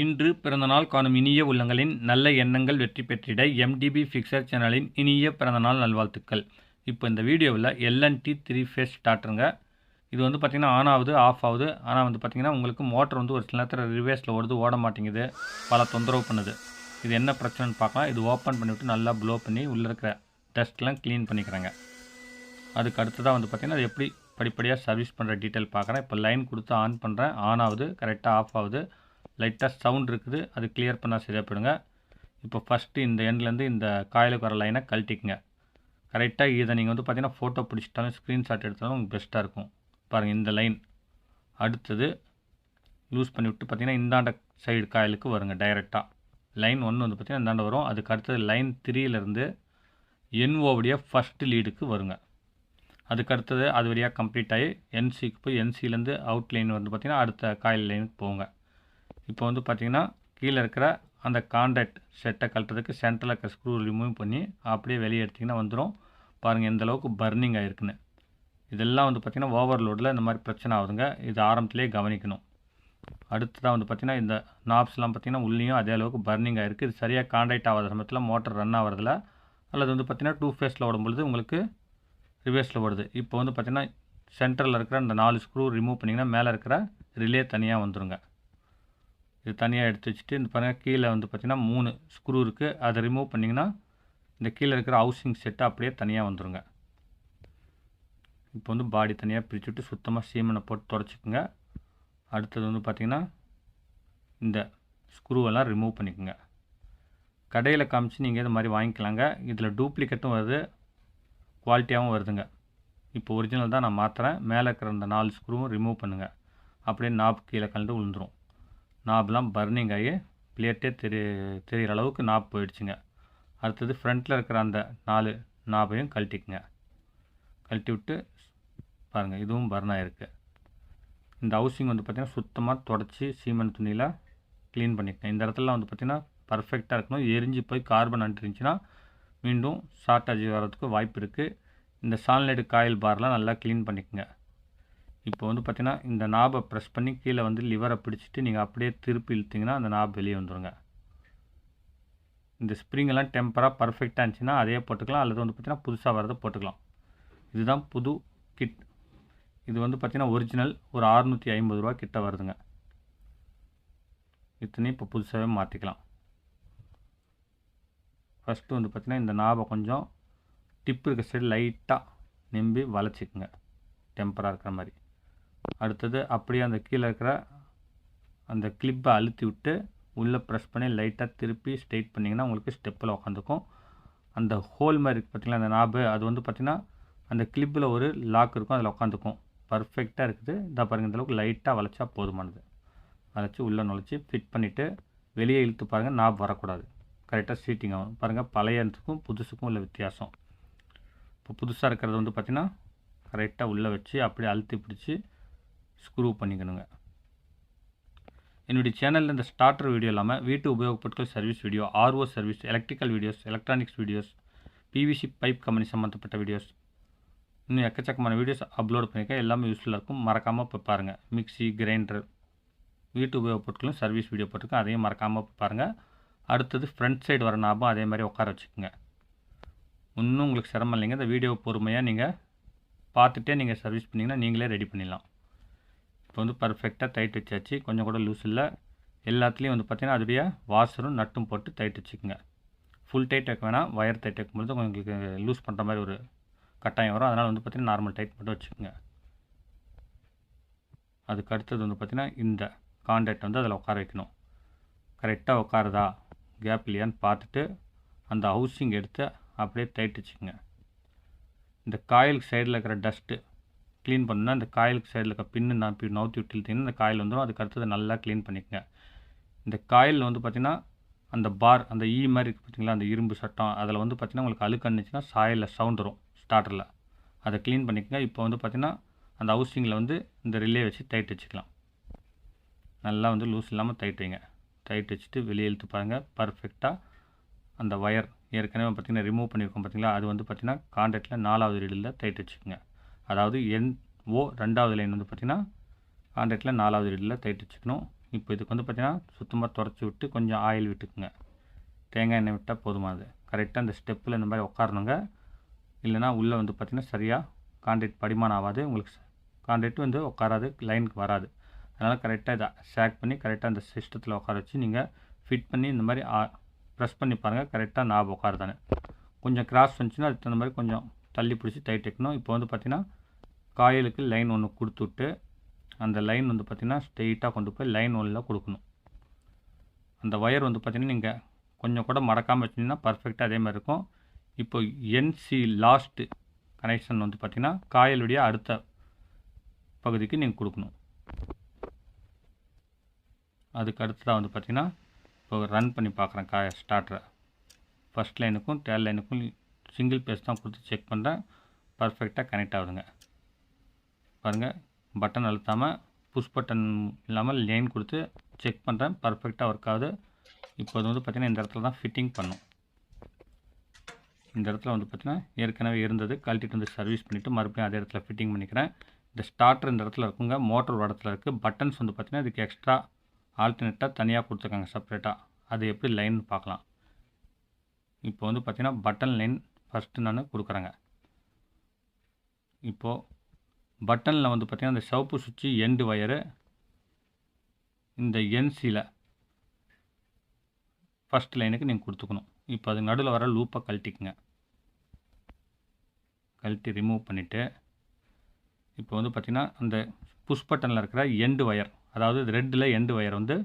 இன்று பிறந்தநாள் காணும் இனிய உள்ளங்களின் நல்ல எண்ணங்கள் வெற்றி பெற்றிட எம்டிபி ஃபிக்சர் சேனலின் இனிய பிறந்தநாள் நல்வாழ்த்துக்கள். இப்போ இந்த வீடியோவில் எல்என்டி த்ரீ ஃபேஸ் ஸ்டார்டருங்க இது வந்து பார்த்திங்கன்னா ஆன் ஆகுது ஆஃப் ஆகுது. ஆனால் வந்து பார்த்திங்கன்னா உங்களுக்கு மோட்டர் வந்து ஒரு சில நேரத்தில் ரிவேஸில் ஓடுது ஓட மாட்டேங்குது. பல தொந்தரவு பண்ணுது. இது என்ன பிரச்சனைன்னு பார்க்கலாம். இது ஓப்பன் பண்ணிவிட்டு நல்லா ப்ளோ பண்ணி உள்ளே இருக்கிற டஸ்ட்லாம் க்ளீன் பண்ணிக்கிறேங்க. அதுக்கு அடுத்ததாக வந்து பார்த்திங்கன்னா அது எப்படி படிப்படியாக சர்வீஸ் பண்ணுற டீட்டெயில் பார்க்குறேன். இப்போ லைன் கொடுத்து ஆன் பண்ணுறேன் ஆன் ஆகுது கரெக்டாக ஆஃப் ஆகுது. லைட்டாக சவுண்ட் இருக்குது. அது கிளியர் பண்ணால் சரியாக போயிடுங்க. இப்போ ஃபஸ்ட்டு இந்த எண்ட்லேருந்து இந்த காயிலுக்கு வர லைனை கழட்டிக்குங்க. கரெக்டாக இதை நீங்கள் வந்து பார்த்தீங்கன்னா ஃபோட்டோ பிடிச்சிட்டாலும் ஸ்க்ரீன்ஷாட் எடுத்தாலும் உங்களுக்கு பெஸ்ட்டாக இருக்கும். பாருங்கள் இந்த லைன் அடுத்தது லூஸ் பண்ணி விட்டு பார்த்தீங்கன்னா இந்தாண்ட சைடு காயிலுக்கு வருங்க டைரெக்டாக லைன் ஒன்று வந்து பார்த்திங்கன்னா இந்தாண்ட வரும். அதுக்கு அடுத்தது லைன் த்ரீலேருந்து என்ஓவுடைய ஃபஸ்ட்டு லீடுக்கு வருங்க. அதுக்கு அடுத்தது அது வழியாக கம்ப்ளீட் ஆகி என்சிக்கு போய் என்சிலேருந்து அவுட் லைன் வந்து பார்த்திங்கன்னா அடுத்த காயில் லைனுக்கு போங்க. இப்போ வந்து பார்த்திங்கன்னா கீழே இருக்கிற அந்த காண்டாக்ட் செட்டை கழட்டுறதுக்கு சென்டரில் இருக்க ஸ்க்ரூ ரிமூவ் பண்ணி அப்படியே வெளியே எடுத்திங்கன்னா வந்துடும் பாருங்கள் எந்தளவுக்கு பர்னிங் ஆகிருக்குன்னு இதெல்லாம் வந்து பார்த்திங்கன்னா ஓவர்லோடில் இந்த மாதிரி பிரச்சனை ஆகுதுங்க. இது ஆரம்பத்துலேயே கவனிக்கணும். அடுத்ததாக வந்து பார்த்திங்கன்னா இந்த நாப்ஸ்லாம் பார்த்திங்கன்னா உள்ளேயும் அதே அளவுக்கு பர்னிங் ஆகிருக்கு இது சரியாக காண்டாக்ட் ஆகாத சமயத்தில் மோட்டர் ரன் ஆகிறதுல அல்லது வந்து பார்த்திங்கன்னா டூ ஃபேஸில் ஓடும்பொழுது உங்களுக்கு ரிவேஸில் ஓடுது. இப்போ வந்து பார்த்திங்கன்னா சென்டரில் இருக்கிற அந்த நாலு ஸ்க்ரூ ரிமூவ் பண்ணிங்கன்னா மேலே இருக்கிற ரிலே தனியாக வந்துடுங்க இது தனியாக எடுத்து வச்சுட்டு இந்த பாருங்கள் கீழே வந்து பார்த்திங்கன்னா மூணு ஸ்க்ரூ இருக்குது அதை ரிமூவ் பண்ணிங்கன்னா இந்த கீழே இருக்கிற ஹவுசிங் செட்டு அப்படியே தனியாக வந்துடுங்க இப்போ வந்து பாடி தனியாக பிரித்து விட்டு சுத்தமாக சீமனை போட்டு தொடச்சிக்கோங்க. அடுத்தது வந்து பார்த்திங்கன்னா இந்த ஸ்க்ரூவெல்லாம் ரிமூவ் பண்ணிக்கோங்க. கடையில் காமிச்சு நீங்கள் இது மாதிரி வாங்கிக்கலாங்க. இதில் டூப்ளிகேட்டும் வருது குவாலிட்டியாகவும் வருதுங்க. இப்போ ஒரிஜினல் தான் நான் மாற்றுறேன் மேலே இருக்கிற அந்த நாலு ஸ்க்ரூவும் ரிமூவ் பண்ணுங்கள் அப்படியே நாப் கீழே கலந்து விழுந்துரும் நாப்லாம் பர்னிங் ஆகி பிளேட்டே தெரிய தெரிகிற அளவுக்கு நாப் போயிடுச்சுங்க. அடுத்தது ஃப்ரண்ட்டில் இருக்கிற அந்த நாலு நாபையும் கழட்டிக்குங்க. கழட்டி விட்டு பாருங்கள் இதுவும் பர்ன் ஆகிருக்கு இந்த ஹவுசிங் வந்து பார்த்திங்கன்னா சுத்தமாக தொடச்சி சீமெண்ட் துணியில் க்ளீன் பண்ணிக்கணும் இந்த இடத்துலலாம் வந்து பார்த்திங்கன்னா பர்ஃபெக்டாக இருக்கணும். எரிஞ்சு போய் கார்பன் அண்டிருந்துச்சுன்னா மீண்டும் ஷார்ட்டேஜ் வர்றதுக்கு வாய்ப்பு இருக்குது இந்த சால்னைடு காயில் பார்லாம் நல்லா க்ளீன் பண்ணிக்கோங்க. இப்போ வந்து பார்த்திங்கன்னா இந்த நாபை ப்ரெஸ் பண்ணி கீழே வந்து லிவரை பிடிச்சிட்டு நீங்கள் அப்படியே திருப்பி இழுத்திங்கன்னா அந்த நாப் வெளியே வந்துடுங்க இந்த ஸ்ப்ரிங்கெல்லாம் டெம்பராக பர்ஃபெக்டாக இருந்துச்சுன்னா அதே போட்டுக்கலாம். அல்லது வந்து பார்த்திங்கன்னா புதுசாக வரதை போட்டுக்கலாம். இதுதான் புது கிட் இது வந்து பார்த்திங்கன்னா ஒரிஜினல் ஒரு அறுநூற்றி ஐம்பது ரூபா கிட்ட வருதுங்க. இத்தனையும் இப்போ புதுசாகவே மாற்றிக்கலாம் ஃபஸ்ட்டு வந்து பார்த்திங்கன்னா இந்த நாபை கொஞ்சம் டிப்பு இருக்க சைடு லைட்டாக நிம்பி வளைச்சிக்குங்க. டெம்பராக இருக்கிற மாதிரி. அடுத்தது அப்படியே அந்த கீழே இருக்கிற அந்த கிளிப்பை அழுத்தி விட்டு உள்ளே ப்ரெஸ் பண்ணி லைட்டாக திருப்பி ஸ்ட்ரெயிட் பண்ணிங்கன்னா உங்களுக்கு ஸ்டெப்பில் உட்காந்துக்கும் அந்த ஹோல் மாதிரி இருக்குது பார்த்திங்களா அந்த நாபு அது வந்து பார்த்திங்கன்னா அந்த கிளிப்பில் ஒரு லாக் இருக்கும் அதில் உட்காந்துக்கும் பர்ஃபெக்டாக இருக்குது. இந்த பாருங்கள் இந்தளவுக்கு லைட்டாக வளைச்சா போதுமானது. வளைச்சி உள்ளே நுழைச்சி ஃபிட் பண்ணிவிட்டு வெளியே இழுத்து பாருங்கள் நாப் வரக்கூடாது. கரெக்டாக சீட்டிங் ஆகும். பாருங்கள் பழையத்துக்கும் புதுசுக்கும் உள்ள வித்தியாசம். இப்போ புதுசாக இருக்கிறது வந்து பார்த்திங்கன்னா கரெக்டாக உள்ளே வச்சு அப்படியே அழுத்தி பிடிச்சி ஸ்க்ரூ பண்ணிக்கணுங்க. என்னுடைய சேனலில் இந்த ஸ்டார்டர் வீடியோ இல்லாமல் வீட்டு உபயோகப் பொருட்கள் service video RO service electrical videos electronics videos PVC pipe company சம்மந்தப்பட்ட வீடியோஸ் இன்னும் எக்கச்சக்கமான வீடியோஸ் அப்லோட் பண்ணியிருக்கேன் எல்லாமே யூஸ்ஃபுல்லாக இருக்கும். மறக்காமல் இப்போ பாருங்கள் மிக்சி கிரைண்டர் வீட்டு உபயோகப் பொருட்களும் சர்வீஸ் வீடியோ போட்டிருக்கேன். அதையும் மறக்காமல் இப்போ பாருங்கள் அடுத்தது ஃப்ரண்ட் சைடு வர ஞாபகம் அதே மாதிரி உட்கார வச்சுக்கோங்க. இன்னும் உங்களுக்கு சிரமம் இல்லைங்க. இந்த வீடியோ பொறுமையாக நீங்கள் பார்த்துட்டே நீங்கள் சர்வீஸ் பண்ணிங்கன்னா நீங்களே ரெடி பண்ணிடலாம். இப்போ வந்து பர்ஃபெக்டாக டைட் வச்சாச்சு. கொஞ்சம் கூட லூஸ் இல்லை. எல்லாத்துலேயும் வந்து பார்த்திங்கன்னா அதுடைய வாஷரும் நட்டும் போட்டு டைட் வச்சுக்கோங்க. ஃபுல் டைட் வைக்க வேணாம். ஒயர் டைட் வைக்கும்போது உங்களுக்கு லூஸ் பண்ணுற மாதிரி ஒரு கட்டாயம் வரும். அதனால் வந்து பார்த்திங்கன்னா நார்மல் டைட் மட்டும் வச்சுக்கோங்க. அதுக்கு அடுத்தது வந்து பார்த்திங்கன்னா இந்த கான்டாக்ட் வந்து அதில் உட்கார வைக்கணும். கரெக்டாக உட்காருதா? கேப் இல்லையான்னு பார்த்துட்டு அந்த ஹவுசிங் எடுத்து அப்படியே டைட் வச்சுக்கோங்க. இந்த காயிலுக்கு சைடில் இருக்கிற டஸ்ட்டு க்ளீன் பண்ணால் இந்த காயிலுக்கு சைடில் இருக்க பின்னு நான் இப்படி நவுத்தி விட்டு இந்த காயில் வந்துடும். அதுக்கு அடுத்தது நல்லா க்ளீன் பண்ணிக்கோங்க. இந்த காயில் வந்து பார்த்திங்கன்னா அந்த பார் அந்த ஈ மாதிரி இருக்குது பார்த்தீங்களா அந்த இரும்பு சட்டம் அதில் வந்து பார்த்திங்கன்னா உங்களுக்கு அழுக்கு அனுச்சுன்னா சாயலில் சவுண்ட் வரும் ஸ்டார்டரில் அதை க்ளீன் பண்ணிக்கோங்க. இப்போ வந்து பார்த்திங்கன்னா அந்த ஹவுசிங்கில் வந்து இந்த ரிலே வச்சு டைட் வச்சுக்கலாம். நல்லா வந்து லூஸ் இல்லாமல் டைட் வைங்க. டைட் வச்சுட்டு வெளியே இழுத்து பாருங்கள் பர்ஃபெக்டாக அந்த ஒயர் ஏற்கனவே பார்த்திங்கன்னா ரிமூவ் பண்ணியிருக்கோம் பார்த்திங்களா அது வந்து பார்த்திங்கன்னா கான்டாக்டில் நாலாவது ரீடில் டைட் வச்சுக்கோங்க. அதாவது என் ஓ ரெண்டாவது லைன் வந்து பார்த்திங்கன்னா கான்டாக்டில் நாலாவது ரீடில் தைட்டு வச்சுக்கணும். இப்போ இதுக்கு வந்து பார்த்திங்கன்னா சுத்தமாக துறச்சி விட்டு கொஞ்சம் ஆயில் விட்டுக்குங்க. தேங்காய் எண்ணெய் விட்டால் போதுமானது கரெக்டாக அந்த ஸ்டெப்பில் இந்த மாதிரி உட்காரணுங்க இல்லைனா உள்ளே வந்து பார்த்திங்கன்னா சரியாக கான்ட்ராக்ட் படிமானம் ஆகாது. உங்களுக்கு கான்ட்ராக்ட் வந்து உட்காராது லைனுக்கு வராது. அதனால் கரெக்டாக இதை ஷேக் பண்ணி கரெக்டாக அந்த சிஸ்டத்தில் உட்கார வச்சு நீங்கள் ஃபிட் பண்ணி இந்த மாதிரி ப்ரெஸ் பண்ணி பாருங்கள் கரெக்டாக நாப் உட்காருதானே கொஞ்சம் கிராஸ் வந்துச்சுன்னா அதுக்கு தகுந்த மாதிரி கொஞ்சம் தள்ளி பிடிச்சி டைட் வைக்கணும். இப்போ வந்து பார்த்திங்கன்னா காயிலுக்கு லைன் ஒன்று கொடுத்துட்டு அந்த லைன் வந்து பார்த்திங்கன்னா ஸ்ட்ரெயிட்டாக கொண்டு போய் லைன் ஒன்றில் கொடுக்கணும். அந்த ஒயர் வந்து பார்த்திங்கன்னா நீங்கள் கொஞ்சம் கூட மறக்காமல் வச்சிங்கன்னா பர்ஃபெக்டாக அதே மாதிரி இருக்கும். இப்போ என்சி லாஸ்ட்டு கனெக்ஷன் வந்து பார்த்திங்கன்னா காயலுடைய அடுத்த பகுதிக்கு நீங்கள் கொடுக்கணும். அதுக்கு அடுத்ததாக வந்து பார்த்திங்கன்னா இப்போ ரன் பண்ணி பார்க்குறேன் காய ஸ்டார்டரை ஃபஸ்ட் லைனுக்கும் டேல் லைனுக்கும் சிங்கிள் பேஸ் தான் கொடுத்து செக் பண்ணுறேன் பர்ஃபெக்டாக கனெக்ட் ஆகுதுங்க. பாருங்கள் பட்டன் அழுத்தாமல் புஷ் பட்டன் இல்லாமல் லைன் கொடுத்து செக் பண்ணுறேன் பர்ஃபெக்டாக ஒர்க் ஆகுது. இப்போ அது வந்து பார்த்திங்கன்னா இந்த இடத்துல தான் ஃபிட்டிங் பண்ணும். இந்த இடத்துல வந்து பார்த்திங்கன்னா ஏற்கனவே இருந்தது. கழட்டிட்டு வந்து சர்வீஸ் பண்ணிவிட்டு மறுபடியும் அதே இடத்துல ஃபிட்டிங் பண்ணிக்கிறேன். இந்த ஸ்டார்டர் இந்த இடத்துல இருக்குங்க. மோட்டர் ஒரு இடத்துல இருக்குது பட்டன்ஸ் வந்து பார்த்திங்கன்னா இதுக்கு எக்ஸ்ட்ரா ஆல்டர்னேட்டாக தனியாக கொடுத்துருக்காங்க செப்பரேட்டாக அது எப்படி லைன் பார்க்கலாம். இப்போ வந்து பார்த்திங்கன்னா பட்டன் லைன் ஃபஸ்ட்டு நான் கொடுக்குறேங்க. இப்போது பட்டனில் வந்து பார்த்திங்கன்னா அந்த சிவப்பு சுவிட்சு எண்டு ஒயரு இந்த என்சியில் ஃபஸ்ட் லைனுக்கு நீங்கள் கொடுத்துக்கணும். இப்போ அது நடுவில் வர லூப்பை கழட்டிக்குங்க. கழட்டி ரிமூவ் பண்ணிவிட்டு இப்போ வந்து பார்த்திங்கன்னா அந்த புஷ் பட்டனில் இருக்கிற எண்டு ஒயர் அதாவது ரெட்டில் எண்டு ஒயர் வந்து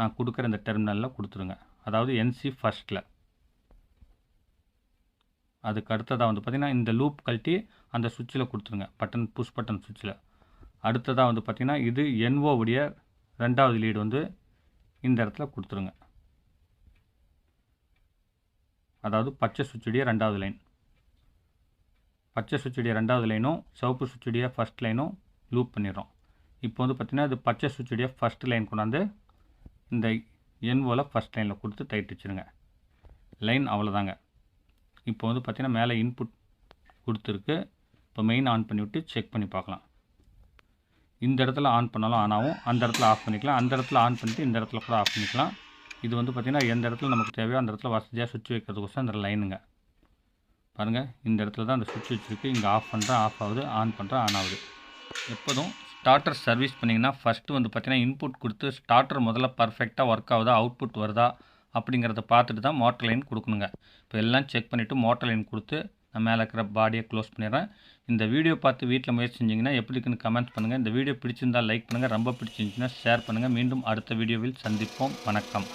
நான் கொடுக்குற இந்த டெர்மினலில் கொடுத்துருங்க அதாவது என்சி ஃபஸ்ட்டில் அதுக்கு அடுத்ததாக வந்து பார்த்திங்கன்னா இந்த லூப் கழட்டி அந்த சுவிட்சில் கொடுத்துருங்க. பட்டன் புஷ் பட்டன் சுவிட்சில் அடுத்ததாக வந்து பார்த்திங்கன்னா இது என்ஓவுடைய ரெண்டாவது லீடு வந்து இந்த இடத்துல கொடுத்துருங்க. அதாவது பச்சை சுவிட்சுடைய ரெண்டாவது லைன் பச்சை சுவிட்சுடைய ரெண்டாவது லைனும் சிவப்பு சுவிட்சுடைய ஃபஸ்ட் லைனும் லூப் பண்ணிடுறோம். இப்போ வந்து பார்த்திங்கன்னா இது பச்சை சுவிட்சுடைய ஃபஸ்ட் லைன் கொண்டாந்து இந்த என்ஓவில் ஃபஸ்ட் லைனில் கொடுத்து டைட் வச்சுருங்க. லைன் அவ்வளோதாங்க இப்போ வந்து பார்த்திங்கன்னா மேலே இன்புட் கொடுத்துருக்கு. இப்போ மெயின் ஆன் பண்ணிவிட்டு செக் பண்ணி பார்க்கலாம். இந்த இடத்துல ஆன் பண்ணாலும் ஆன் ஆகும். அந்த இடத்துல ஆஃப் பண்ணிக்கலாம். அந்த இடத்துல ஆன் பண்ணிவிட்டு இந்த இடத்துல கூட ஆஃப் பண்ணிக்கலாம். இது வந்து பார்த்திங்கன்னா எந்த இடத்துல நமக்கு தேவையோ அந்த இடத்துல வசதியாக சுவிட்ச் வைக்கிறதுக்கோசம் அந்த லைனுங்க பாருங்கள் இந்த இடத்துல தான் அந்த சுவிட்ச் வச்சுருக்கு. இங்கே ஆஃப் பண்ணுறேன் ஆஃப் ஆகுது ஆன் பண்ணுறேன் ஆன் ஆகுது. எப்போதும் ஸ்டார்டர் சர்வீஸ் பண்ணிங்கன்னா ஃபஸ்ட்டு வந்து பார்த்திங்கன்னா இன்புட் கொடுத்து ஸ்டார்டர் முதல்ல பர்ஃபெக்டாக ஒர்க் ஆகுதா அவுட்புட் வருதா அப்படிங்கிறத பார்த்துட்டு தான் மோட்டர் லைன் கொடுக்கணுங்க. இப்போ எல்லாம் செக் பண்ணிவிட்டு மோட்டர் லைன் கொடுத்து நான் மேலே இருக்கிற பாடியை க்ளோஸ் பண்ணிடுறேன். இந்த வீடியோ பார்த்து வீட்டில் முயற்சி செஞ்சிங்கன்னா எப்படி இருக்குன்னு கமெண்ட் பண்ணுங்கள் இந்த வீடியோ பிடிச்சிருந்தால் லைக் பண்ணுங்கள் ரொம்ப பிடிச்சிருந்துச்சுன்னா ஷேர் பண்ணுங்கள் மீண்டும் அடுத்த வீடியோவில் சந்திப்போம். வணக்கம்.